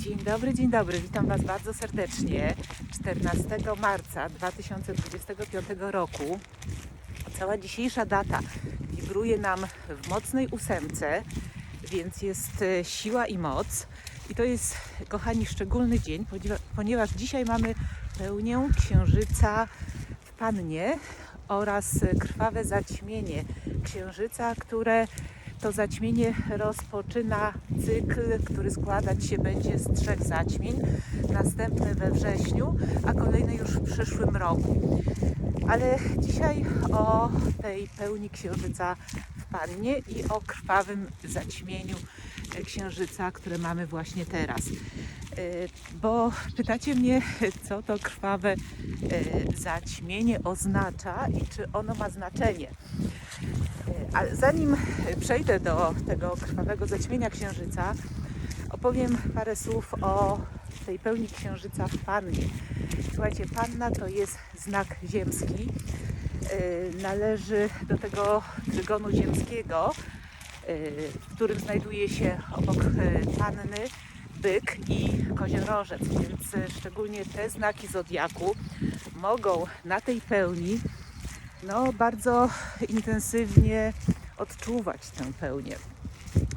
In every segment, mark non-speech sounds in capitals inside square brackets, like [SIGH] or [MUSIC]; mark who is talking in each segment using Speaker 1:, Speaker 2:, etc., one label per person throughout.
Speaker 1: Dzień dobry, dzień dobry. Witam Was bardzo serdecznie. 14 marca 2025 roku. Cała dzisiejsza data wibruje nam w mocnej ósemce, więc jest e, siła i moc. I to jest, kochani, szczególny dzień, poniewa- ponieważ dzisiaj mamy pełnię księżyca w Pannie oraz krwawe zaćmienie księżyca, które to zaćmienie rozpoczyna cykl, który składać się będzie z trzech zaćmień. Następny we wrześniu, a kolejny już w przyszłym roku. Ale dzisiaj o tej pełni księżyca w Pannie i o krwawym zaćmieniu księżyca, które mamy właśnie teraz. E, Bo pytacie mnie, co to krwawe e, zaćmienie oznacza i czy ono ma znaczenie. Ale zanim przejdę do tego krwawego zaćmienia księżyca, opowiem parę słów o tej pełni księżyca w Pannie. Słuchajcie, Panna to jest znak ziemski. E, Należy do tego trygonu ziemskiego, e, w którym znajduje się obok e, Panny byk i koziorożec, więc szczególnie te znaki zodiaku mogą na tej pełni no, bardzo intensywnie odczuwać tę pełnię.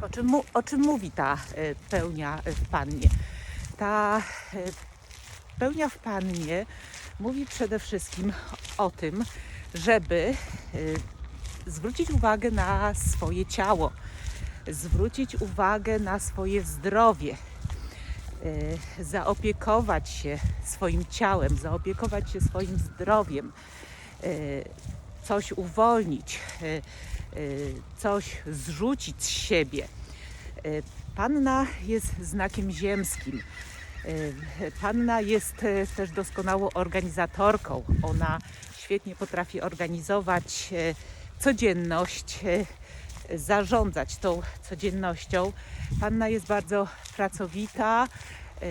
Speaker 1: O czym, mu, o czym mówi ta e, pełnia w pannie? Ta e, pełnia w pannie mówi przede wszystkim o tym, żeby e, zwrócić uwagę na swoje ciało, zwrócić uwagę na swoje zdrowie, zaopiekować się swoim ciałem, zaopiekować się swoim zdrowiem, coś uwolnić, e, e, coś zrzucić z siebie. E, Panna jest znakiem ziemskim. E, Panna jest e, też doskonałą organizatorką. Ona świetnie potrafi organizować e, codzienność, e, zarządzać tą codziennością. Panna jest bardzo pracowita, e,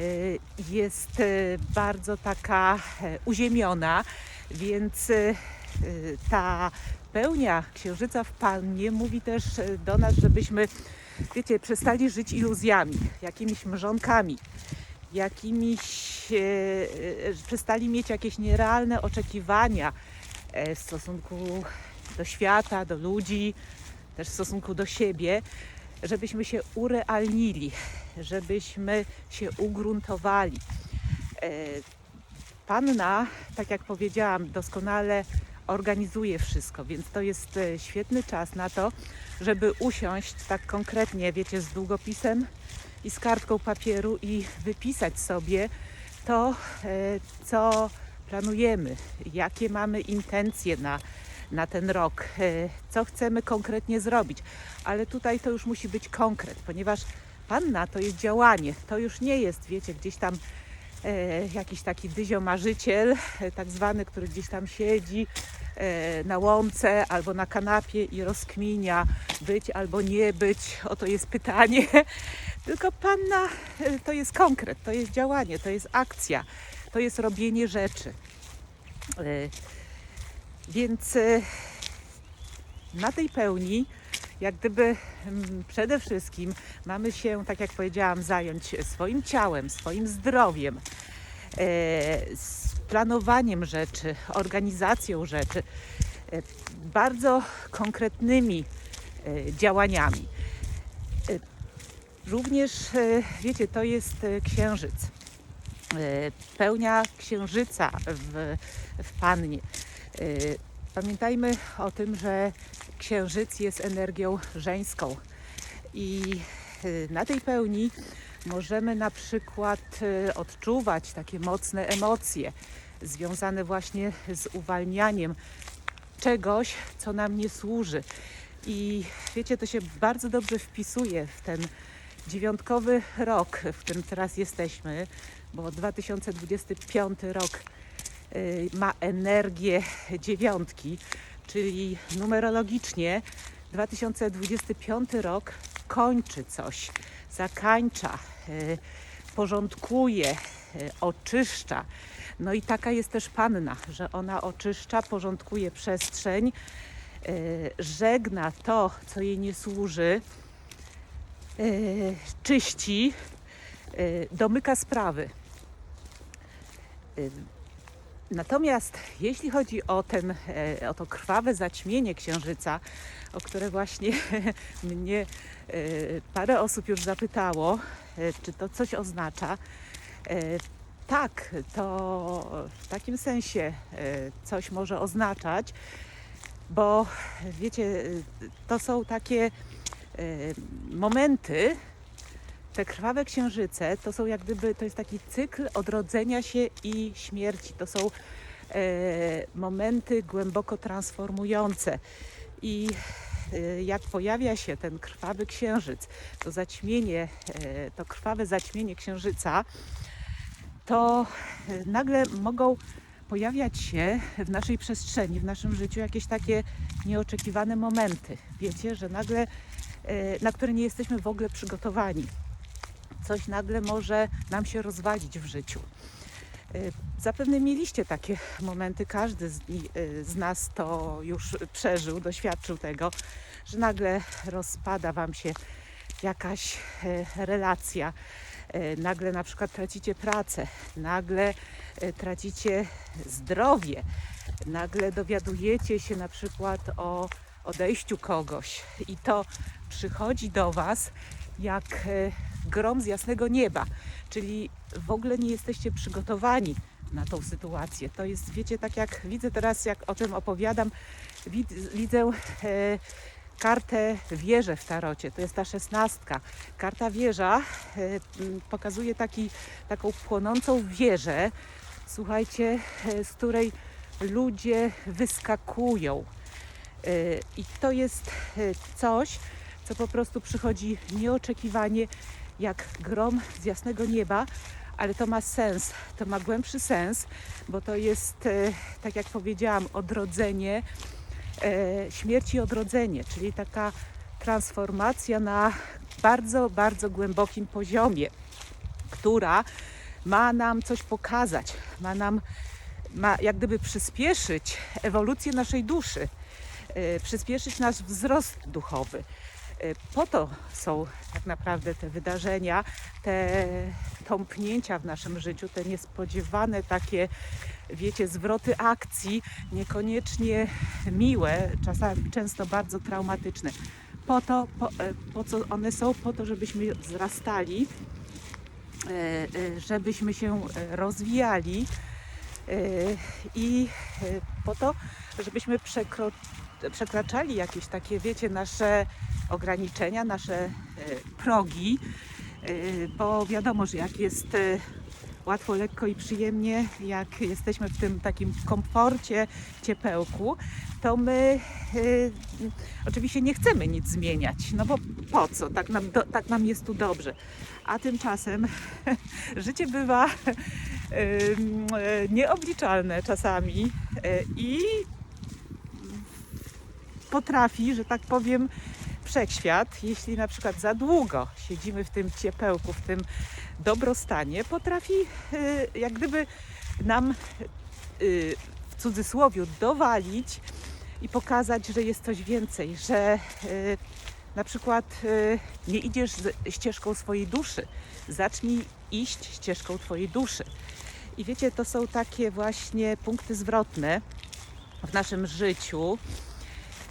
Speaker 1: jest e, bardzo taka e, uziemiona, więc e, e, ta pełnia księżyca w Pannie mówi też e, do nas, żebyśmy, wiecie, przestali żyć iluzjami, jakimiś mrzonkami, jakimiś, e, e, przestali mieć jakieś nierealne oczekiwania e, w stosunku do świata, do ludzi, też w stosunku do siebie, żebyśmy się urealnili, żebyśmy się ugruntowali. Panna, tak jak powiedziałam, doskonale organizuje wszystko, więc to jest e, świetny czas na to, żeby usiąść tak konkretnie, wiecie, z długopisem i z kartką papieru i wypisać sobie to, e, co planujemy, jakie mamy intencje na, na ten rok, e, co chcemy konkretnie zrobić. Ale tutaj to już musi być konkret, ponieważ panna to jest działanie, to już nie jest, wiecie, gdzieś tam jakiś taki dyziomarzyciel, e, tak zwany, który gdzieś tam siedzi e, na łące albo na kanapie i rozkminia być albo nie być. Oto jest pytanie. [LAUGHS] Tylko panna e, to jest konkret, to jest działanie, to jest akcja, to jest robienie rzeczy. E, Więc e, na tej pełni, jak gdyby mm, przede wszystkim mamy się, tak jak powiedziałam, zająć swoim ciałem, swoim zdrowiem, e, planowaniem rzeczy, organizacją rzeczy, e, bardzo konkretnymi e, działaniami. Również, wiecie, to jest księżyc. Pełnia księżyca w, w Pannie. Pamiętajmy o tym, że księżyc jest energią żeńską i e, na tej pełni możemy na przykład e, odczuwać takie mocne emocje związane właśnie z uwalnianiem czegoś, co nam nie służy. I wiecie, to się bardzo dobrze wpisuje w ten dziewiątkowy rok, w którym teraz jesteśmy, bo 2025 rok y, ma energię dziewiątki, czyli numerologicznie 2025 rok kończy coś, zakańcza, y, porządkuje, y, oczyszcza. No i taka jest też panna, że ona oczyszcza, porządkuje przestrzeń, y, żegna to, co jej nie służy, czyści, domyka sprawy. Natomiast jeśli chodzi o, ten, e, o to krwawe zaćmienie księżyca, o które właśnie [LAUGHS] mnie e, parę osób już zapytało, e, czy to coś oznacza, tak, to w takim sensie coś może oznaczać, bo wiecie, to są takie momenty, te krwawe księżyce to są jak gdyby, to jest taki cykl odrodzenia się i śmierci. To są e, momenty głęboko transformujące. I e, jak pojawia się ten krwawy księżyc, to zaćmienie, e, to krwawe zaćmienie księżyca, to e, nagle mogą pojawiać się w naszej przestrzeni, w naszym życiu jakieś takie nieoczekiwane momenty. Wiecie, że nagle, e, na które nie jesteśmy w ogóle przygotowani coś nagle może nam się rozwalić w życiu. Y, Zapewne mieliście takie momenty, każdy z, y, z nas to już przeżył, doświadczył tego, że nagle rozpada Wam się jakaś e, relacja, e, nagle na przykład tracicie pracę, nagle e, tracicie zdrowie, nagle dowiadujecie się na przykład o odejściu kogoś i to przychodzi do Was jak grom z jasnego nieba, czyli w ogóle nie jesteście przygotowani na tą sytuację. To jest, wiecie, tak jak widzę teraz, jak o tym opowiadam, wid- widzę e, kartę wieżę w tarocie. To jest ta szesnastka. Karta wieża e, pokazuje taki, taką płonącą wieżę, słuchajcie, e, z której ludzie wyskakują. E, I to jest e, coś, co po prostu przychodzi nieoczekiwanie, jak grom z jasnego nieba, ale to ma sens, to ma głębszy sens, bo to jest, e, tak jak powiedziałam, odrodzenie, e, śmierć i odrodzenie, czyli taka transformacja na bardzo, bardzo głębokim poziomie, która ma nam coś pokazać, ma nam, ma jak gdyby przyspieszyć ewolucję naszej duszy, e, przyspieszyć nasz wzrost duchowy. E, Po to są tak naprawdę te wydarzenia, te tąpnięcia w naszym życiu, te niespodziewane takie, wiecie, zwroty akcji, niekoniecznie miłe, czasami często bardzo traumatyczne. Po to, po, e, po co one są? Po to, żebyśmy wzrastali, e, żebyśmy się rozwijali i po to, żebyśmy przekro, przekraczali jakieś takie, wiecie, nasze ograniczenia, nasze e, progi, e, bo wiadomo, że jak jest e, łatwo, lekko i przyjemnie, jak jesteśmy w tym takim komforcie, ciepełku, to my oczywiście nie chcemy nic zmieniać, no bo po co? Tak nam, do, tak nam jest tu dobrze. A tymczasem [LAUGHS] życie bywa nieobliczalne czasami i potrafi, że tak powiem, wszechświat, jeśli na przykład za długo siedzimy w tym ciepełku, w tym dobrostanie, potrafi y, jak gdyby nam y, w cudzysłowie dowalić i pokazać, że jest coś więcej, że y, na przykład nie idziesz ścieżką swojej duszy. Zacznij iść ścieżką twojej duszy. I wiecie, to są takie właśnie punkty zwrotne w naszym życiu.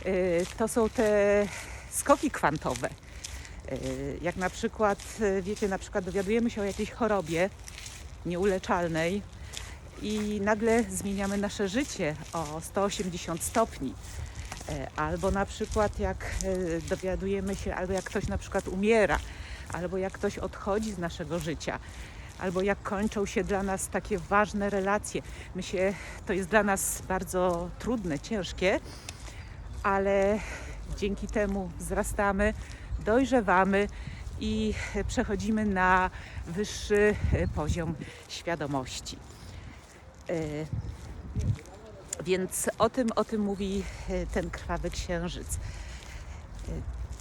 Speaker 1: Y, To są te skoki kwantowe. Y, Jak na przykład, y, wiecie, na przykład dowiadujemy się o jakiejś chorobie nieuleczalnej i nagle zmieniamy nasze życie o 180 stopni. Albo na przykład jak dowiadujemy się, albo jak ktoś na przykład umiera, albo jak ktoś odchodzi z naszego życia, albo jak kończą się dla nas takie ważne relacje. My się, to jest dla nas bardzo trudne, ciężkie, ale dzięki temu wzrastamy, dojrzewamy i przechodzimy na wyższy poziom świadomości. E, Więc o tym, o tym mówi e, ten krwawy księżyc. E,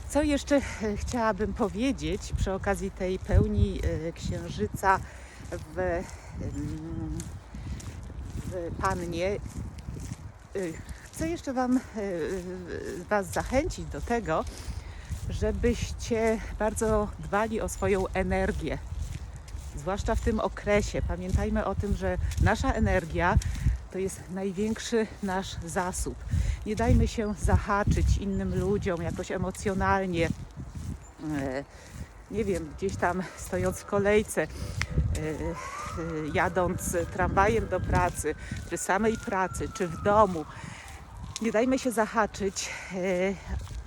Speaker 1: Co jeszcze chciałabym powiedzieć przy okazji tej pełni księżyca w, w Pannie? E, Chcę jeszcze Wam, e, Was zachęcić do tego, żebyście bardzo dbali o swoją energię, zwłaszcza w tym okresie. Pamiętajmy o tym, że nasza energia to jest największy nasz zasób. Nie dajmy się zahaczyć innym ludziom jakoś emocjonalnie. E, Nie wiem, gdzieś tam stojąc w kolejce, e, e, jadąc tramwajem do pracy, przy samej pracy, czy w domu. Nie dajmy się zahaczyć, e,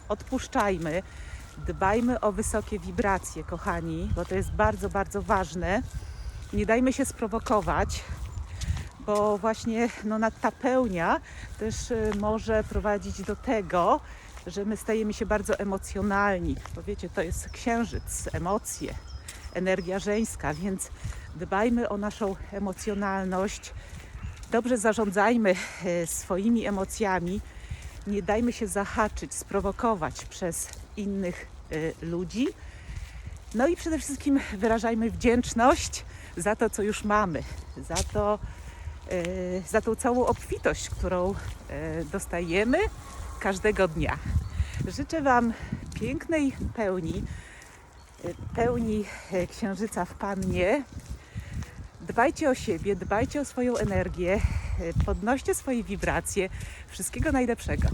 Speaker 1: odpuszczajmy, dbajmy o wysokie wibracje, kochani, bo to jest bardzo, bardzo ważne. Nie dajmy się sprowokować, bo właśnie no, ta pełnia też y, może prowadzić do tego, że my stajemy się bardzo emocjonalni. Bo wiecie, to jest księżyc, emocje, energia żeńska, więc dbajmy o naszą emocjonalność. Dobrze zarządzajmy e, swoimi emocjami. Nie dajmy się zahaczyć, sprowokować przez innych e, ludzi. No i przede wszystkim wyrażajmy wdzięczność za to, co już mamy, za to, e, za tą całą obfitość, którą dostajemy każdego dnia. Życzę Wam pięknej pełni, pełni księżyca w Pannie. Dbajcie o siebie, dbajcie o swoją energię, e, podnoście swoje wibracje. Wszystkiego najlepszego.